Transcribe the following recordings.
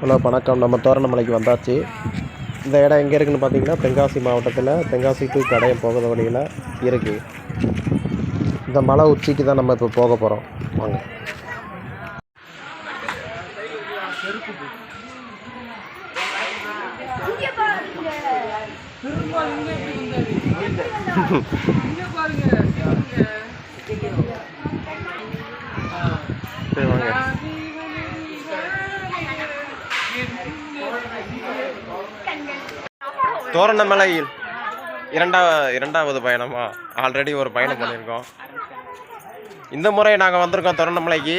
Hello வணக்கம். நம்ம தோரணமலைக்கு வந்தாச்சு. இந்த இடம் எங்கே இருக்குன்னு பார்த்தீங்கன்னா தென்காசி மாவட்டத்தில். தென்காசி டு கடையம் போகிற வழியில் இருக்குது இந்த மலை உச்சிக்கு தான் நம்ம இப்போ போக போகிறோம் வாங்க. சரி வாங்க தோரணமலையில் இரண்டா இரண்டாவது பயணமா? ஆல்ரெடி ஒரு பயணம் பண்ணியிருக்கோம். இந்த முறை நாங்கள் வந்திருக்கோம் தோரணமலைக்கு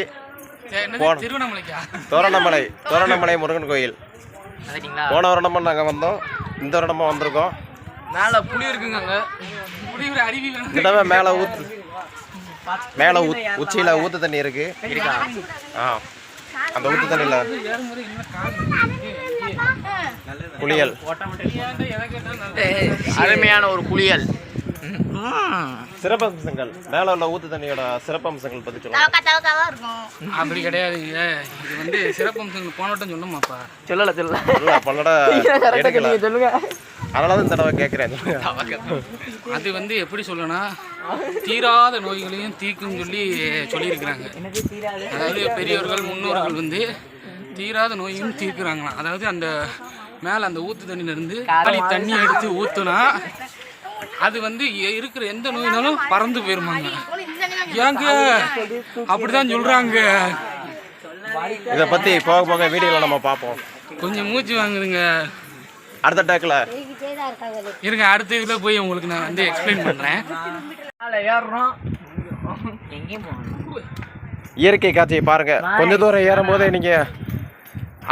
தோரணமலை தோரணமலை முருகன் கோயில். போன வருடமும் நாங்கள் வந்தோம். இந்த வருடமும் வந்திருக்கோம். மேல புளி இருக்குங்க அங்க. புளி ஒரு அருவி வேணும். இந்த தடவை மேலே ஊத்து மேலே ஊத் உச்சியில் ஊத்து தண்ணி இருக்கு. இருக்கா? ஆ. அந்த ஊத்து தண்ணியில் ஏறும்போது இன்னும் கால் குளியல். அருமையான ஒரு குளியல். சிறப்பம்சங்கள். மேலே உள்ள ஊத்து தண்ணியோட சிறப்பம்சங்கள் தவக்காவா இருக்கும்? அப்படி கிடையாதுங்க இது. வந்து சிறப்பம்சங்கள். போன வட்டம் சொன்னோமாப்பா. சொல்லல சொல்லல. பல்லட சொல்லுங்க அதனால தான் இந்த தடவை கேட்குறேன் அது வந்து எப்படி சொல்லனா தீராத நோய்களையும் தீர்க்கும் சொல்லி சொல்லியிருக்கிறாங்க. அதாவது பெரியவர்கள் முன்னோர்கள் வந்து தீராத நோயும் தீர்க்குறாங்களாம். அதாவது அந்த மேலே அந்த ஊத்து தண்ணியில இருந்து களி தண்ணி எடுத்து ஊத்துனா அது வந்து இருக்கிற எந்த நோயினாலும் பறந்து போயிருமாங்க. ஏங்க? அப்படிதான் சொல்றாங்க. இதை பற்றி போக போக வீடியோவில் நம்ம பார்ப்போம். கொஞ்சம் மூச்சு வாங்குதுங்க. அடுத்த டேக்கில் இருங்க அடுத்த இதில் போய் உங்களுக்கு நான் வந்து எக்ஸ்பிளைன் பண்ணுறேன் ஏறுறோம் இயற்கை காட்சியை பாருங்க. கொஞ்ச தூரம் ஏறும்போது நீங்க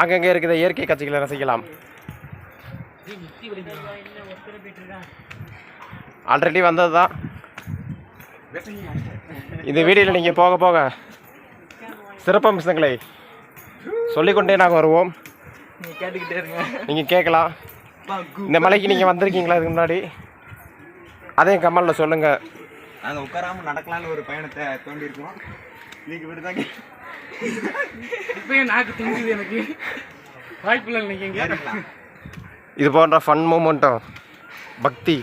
அங்கங்கே இருக்கிற இயற்கை காட்சிகளை ரசிக்கலாம். ஆல்ரெடி வந்தது தான் இந்த வீடியோவில் நீங்கள் போக போக சிறப்பம்சங்களை சொல்லிக்கொண்டே நாங்கள் வருவோம். நீங்க கேட்டுக்கிட்டே இருங்க. நீங்கள் கேட்கலாம். இந்த மலைக்கு நீங்கள் வந்திருக்கீங்களா இதுக்கு முன்னாடி? அதையும் கமலில் சொல்லுங்கள் நாங்கள் உட்காராம நடக்கலாம்னு ஒரு பயணத்தை தோண்டியிருக்கோம். இன்னைக்கு விடுதாங்க. இப்பயே நாக்கு துங்குது எனக்கு. வாய்ப்பில்லை நினைக்கிங்க இது போன்ற ஃபன் மூமெண்ட்டும் பக்தி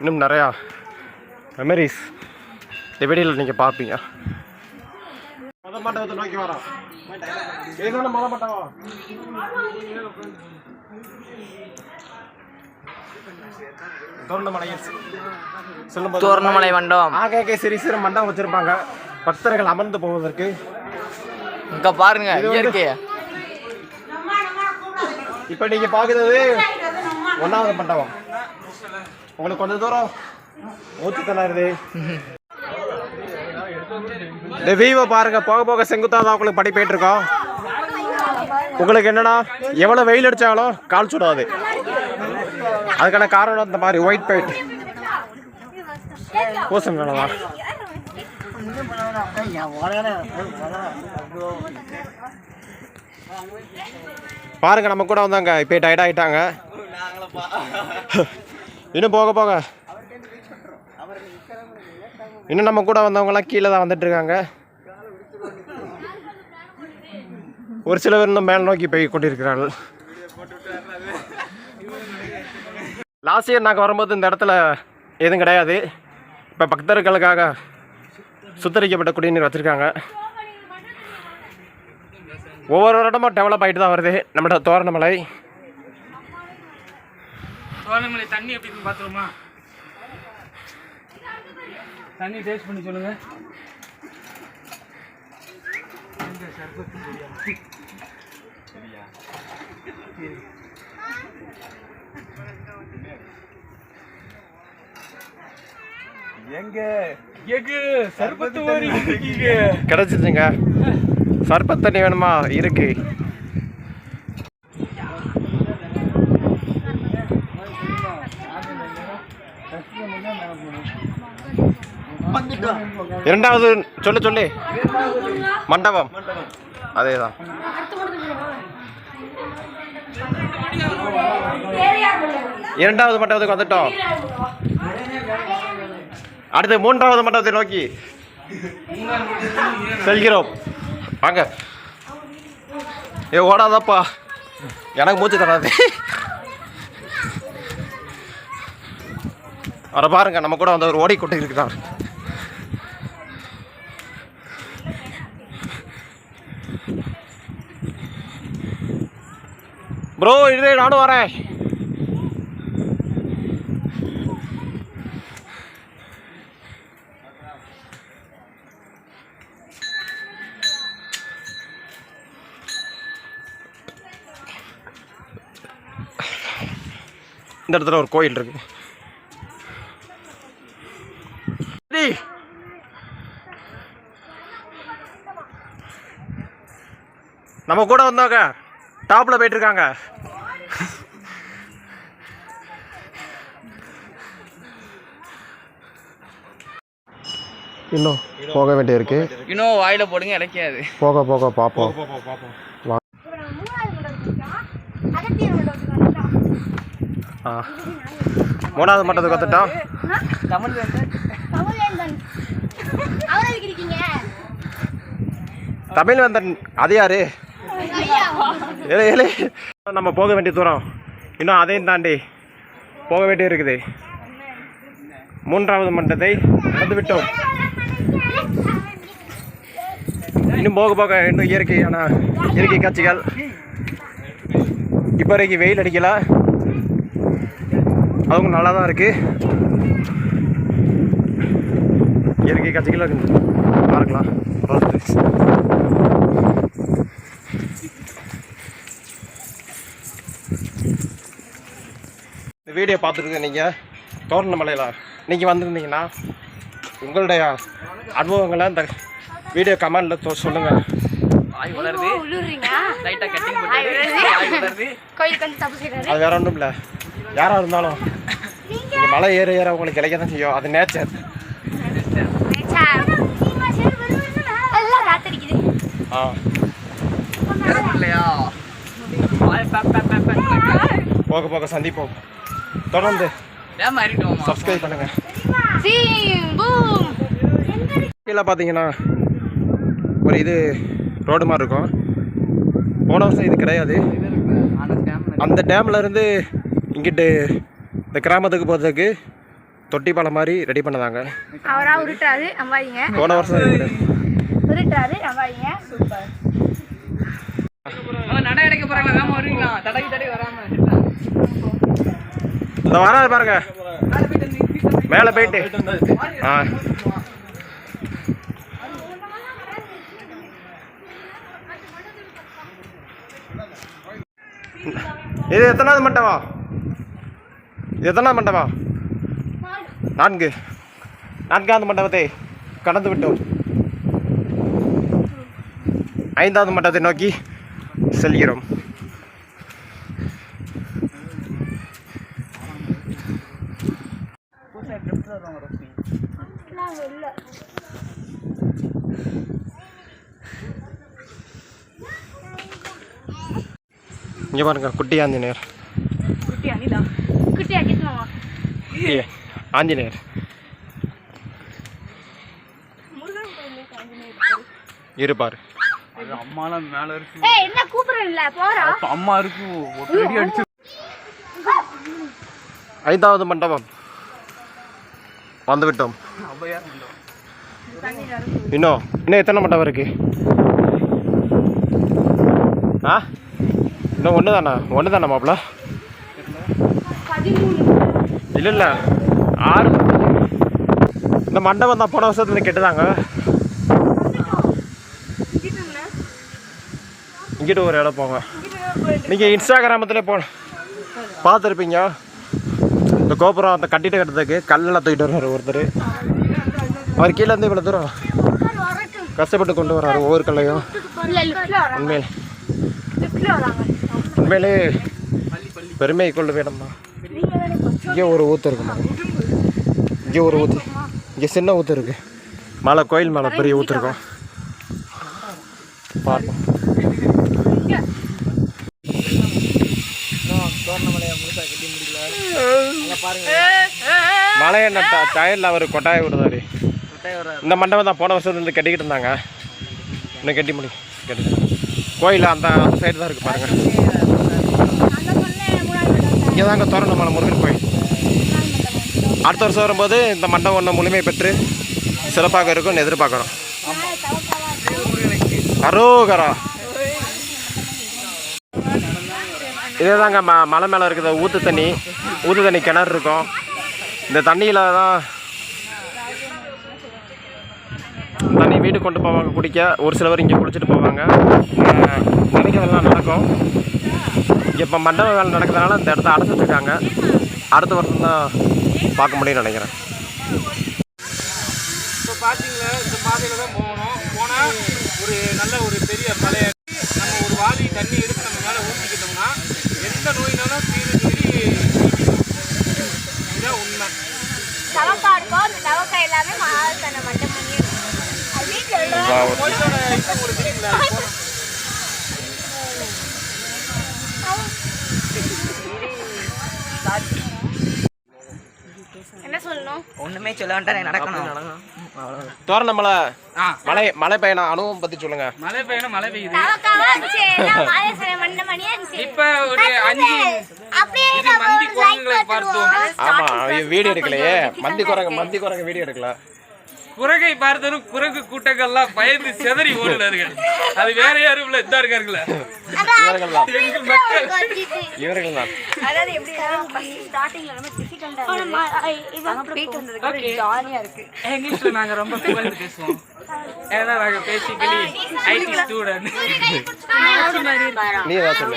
இன்னும் நிறையா மெமரிஸ் இந்த வீடியோவில் நீங்கள் பார்ப்பீங்க மத மண்டபத்தை நோக்கி வரோம் மத மண்டபம் தோரணமலை மண்டபம். சிறு சிறு மண்டபம் வச்சிருப்பாங்க. பக்தர்கள் அமர்ந்து போவதற்கு இங்க பாருங்க இயற்கை இப்போ நீங்க பார்க்குறது ஒன்றாவது மண்டபம் உங்களுக்கு கொஞ்ச தூரம் மூச்சு திணறுது இந்த வியூவை பாருங்க போக போக செங்குத்தா தான் உங்களுக்கு படி போயிட்டு இருக்கோம் உங்களுக்கு என்னன்னா எவ்வளோ வெயில் அடிச்சாலும் கால் சுடாது அதுக்கான காரணம் இந்த மாதிரி ஒயிட் பெயிண்ட் பூசம் வேணாம் பாருங்க நம்ம கூட வந்தாங்க. இப்போ டயர்ட் ஆகிட்டாங்க இன்னும் போக போக. இன்னும் நம்ம கூட வந்தவங்கலாம் கீழே தான் வந்துட்டு இருக்காங்க ஒரு சில பேர் இன்னும் மேல் நோக்கி போய் கொண்டிருக்கிறார்கள். லாஸ்ட் இயர் நாங்கள் வரும்போது இந்த இடத்துல எதுவும் கிடையாது. இப்போ பக்தர்களுக்காக சுத்தரிக்கப்பட்ட குடிநீர் வச்சுருக்காங்க. ஒவ்வொரு வருடமும் டெவலப் ஆகிட்டு தான் வருது. நம்மளோட தோரணமலை. சோழமலை தண்ணி எப்படின்னு பார்த்துருமா தண்ணி டேஸ்ட் பண்ணி சொல்லுங்க. எங்க? எக்கு சர்பத்து கிடச்சிச்சுங்க. சர்பத் தண்ணி வேணுமா? இருக்கு. இரண்டாவது சொல்லு சொல்லு. மண்டபம். அதே தான் இரண்டாவது மண்டபத்துக்கு வந்துட்டோம். அடுத்து மூன்றாவது மண்டபத்தை நோக்கி செல்கிறோம். வாங்க. ஏ ஓடாதாப்பா. எனக்கு மூச்சு தராது. அவரை பாருங்க நம்ம கூட வந்து ஒரு ஓடி கொண்டு இருக்கிறார். ப்ரோ இது நானும் வரேன். இந்த இடத்துல ஒரு கோயில் இருக்கு. நம்ம கூட வந்தவங்க டாப்ல போயிட்டு இருக்காங்க இன்னும் போக வேண்டியிருக்கு. இன்னும் வாயில போடுங்க இறக்காது போக போக பார்ப்போம் ஆ மூணாவது மட்டத்துக்கு வந்துட்டோம். தமிழ் தமிழ் வந்தன். அது யாரு? நம்ம போக வேண்டிய தூரம். இன்னும் அதையும் தாண்டி போக வேண்டிய இருக்குது. மூன்றாவது மண்டத்தை கடந்து விட்டோம் இன்னும் போக போக இன்னும் இயற்கையான இயற்கை காட்சிகள். இப்போ வரைக்கும் வெயில் அடிக்கல. அதுவும் நல்லா தான் இருக்கு. இயற்கை காட்சிகளை பார்க்கலாம். இந்த வீடியோ பார்த்துருக்கு நீங்கள் தோரணமலையில் நீங்கள் வந்திருந்தீங்கன்னா உங்களுடைய அனுபவங்களை இந்த வீடியோ கமெண்டில் சொல்லுங்கள் அது வேற ஒன்றும் இல்லை யாராக இருந்தாலும் நீங்கள் மலை ஏற ஏற உங்களுக்கு கிடைக்க தான் செய்யும். அது நேச்சர் ஆ. பேக் பேக் சந்திப்போம். தொடர்ந்து சப்ஸ்கிரைப் பூம் கீழே பார்த்தீங்கன்னா ஒரு இது ரோடு மாதிரி இருக்கும். போன வருஷம் இது கிடையாது. அந்த டேம் அந்த டேம்ல இருந்து இங்கிட்டு இந்த கிராமத்துக்கு போகிறதுக்கு தொட்டி பாலம் மாதிரி ரெடி பண்ணதாங்க. அவரா உருட்டுறாரு நம்பாதீங்க. போன வருஷம். உருட்டுறாரு நம்பாதீங்க. சூப்பர். நடை அடைக்க போறாங்க வேமா வருவீங்களா? தடவி தடவி வராம இந்த வராது பாருங்க. மேலே போயிட்டு ஆ. இது எத்தனாவது மண்டபா எத்தனாம் மண்டபம்? மண்டபா நான்கு. நான்காவது மண்டபத்தை கடந்து விட்டோம். ஐந்தாவது மண்டபத்தை நோக்கி செல்கிறோம். இங்கே பாருங்க குட்டி ஆஞ்சநேயர் குட்டி அனிதா குட்டி அடிக்கணுமா குட்டி ஆஞ்சநேயர். இருப்பார் அம்மாலாம் மேல இருக்கு ஏய் என்ன கூப்பிடுறல போறா. அம்மா இருக்கு ஒட்டடி அடிச்சு. ஐந்தாவது மண்டபம். வந்துவிட்டோம். இன்னும் இன்னும் எத்தனை மண்டபம் இருக்கு? ஆ? இன்னும் ஒன்று தானே ஒன்று தானே மாப்பிள்ள இல்லை இல்லை. ஆறு. இந்த மண்டபம் தான் போன வருஷத்துல கெட்டுதாங்க. இங்கிட்டு ஒரு இடம் போங்க. நீங்கள் இன்ஸ்டாகிராமத்தில் போ பார்த்துருப்பீங்க. இந்த கோபுரம் அந்த கட்டிட்டு கட்டுறதுக்கு கல்லெல்லாம் தூக்கிட்டு வர்றாரு ஒருத்தர். அவர் கீழே இருந்து இவ்வளோ தூரம் கஷ்டப்பட்டு கொண்டு வர்றாரு ஒவ்வொரு கல்லையும். உண்மையில். உண்மையிலே உண்மையிலே பெருமை கொள்ள வேணும் தான் இங்கே ஒரு ஊற்று இருக்கு இங்கே ஒரு ஊற்று இங்கே சின்ன ஊற்று இருக்கு. மலை கோயில் மேலே பெரிய ஊற்று இருக்கும் பார்ப்போம். மலையை என்ன டயரில் அவர் கொட்டாய விடுதாரு இந்த மண்டபம் தான் போன வருஷம் இருந்து கட்டிக்கிட்டு இருந்தாங்க. இன்னும் கட்டி முடி கட்டி கோயில் அந்த அந்த சைடு தான் இருக்குது பாருங்கள் அந்த சொன்னேன் மூணாவது இங்கே தாங்க தோரணமலை முருகன் கோயில். அடுத்த வருஷம் வரும்போது இந்த மண்டபம் ஒன்று முழுமை பெற்று சிறப்பாக இருக்கும்னு எதிர்பார்க்குறோம். அரோகரா. இதே தாங்க ம மலை மேலே இருக்குது ஊற்று தண்ணி ஊற்று தண்ணி கிணறு இருக்கும். இந்த தண்ணியில் தான் தண்ணி வீட்டுக்கு கொண்டு போவாங்க குடிக்க. ஒரு சிலவர் இங்கே குளிச்சுட்டு போவாங்க. நினைக்கிறதெல்லாம் நடக்கும். இப்போ மண்டப வேலை நடக்கிறதுனால இந்த இடத்த அடைச்சிட்ருக்காங்க அடுத்த வருஷம் தான் பார்க்க முடியும்னு நினைக்கிறேன். இப்போ பார்த்தீங்களா இந்த பாதையில் தான் போகணும். போனால் ஒரு நல்ல ஒரு பெரிய பழைய நம்ம ஒரு வாளி தண்ணி எடுத்து நம்ம மேலே ஊற்றிக்கிட்டோம்னா எந்த நோயினாலும் தீரு சொல்லி இதுதான் உண்மை. தவக்கா இருக்கும். அந்த தவக்கா எல்லாமே மகாசன மட்டும் பண்ணிடும் அது வீட்டில் கோயிலோட இது உங்களுக்கு தெரியுங்களா அது போனா- என்ன சொல்லணும் ஒண்ணுமே சொல்ல வேண்டாம் நடக்கணும். தோரணமலை மலை மலை பயணம் அனுபவம் பற்றி சொல்லுங்கள் மழை பெய்யணும் மழை பெய்யுது இப்போ ஒரு அஞ்சு மந்தி குரங்குகளை பார்த்தோம். ஆமாம் வீடியோ எடுக்கலையே. மந்தி குரங்கு மந்தி குரங்கு வீடியோ எடுக்கல குரங்கை பார்த்ததும் குரங்கு கூட்டங்கள்லாம் பயந்து செதறி ஓடுனார்கள். அது வேற யாரும் இல்ல இதா தான். எங்கள் மக்கள். இவர்கள் தான். அதாவது இங்கிலீஷ்ல நாங்க ரொம்ப புகழ்ந்து பேசுவோம். ஏன்னா நாங்க பேசிக்கலி ஐடி ஸ்டூடெண்ட் நீ ஏதாவது சொல்லு.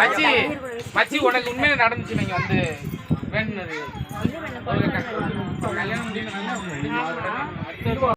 மச்சி மச்சி உனக்கு உண்மையில நடந்துச்சு நீங்க வந்து கல்யாணம் முடியல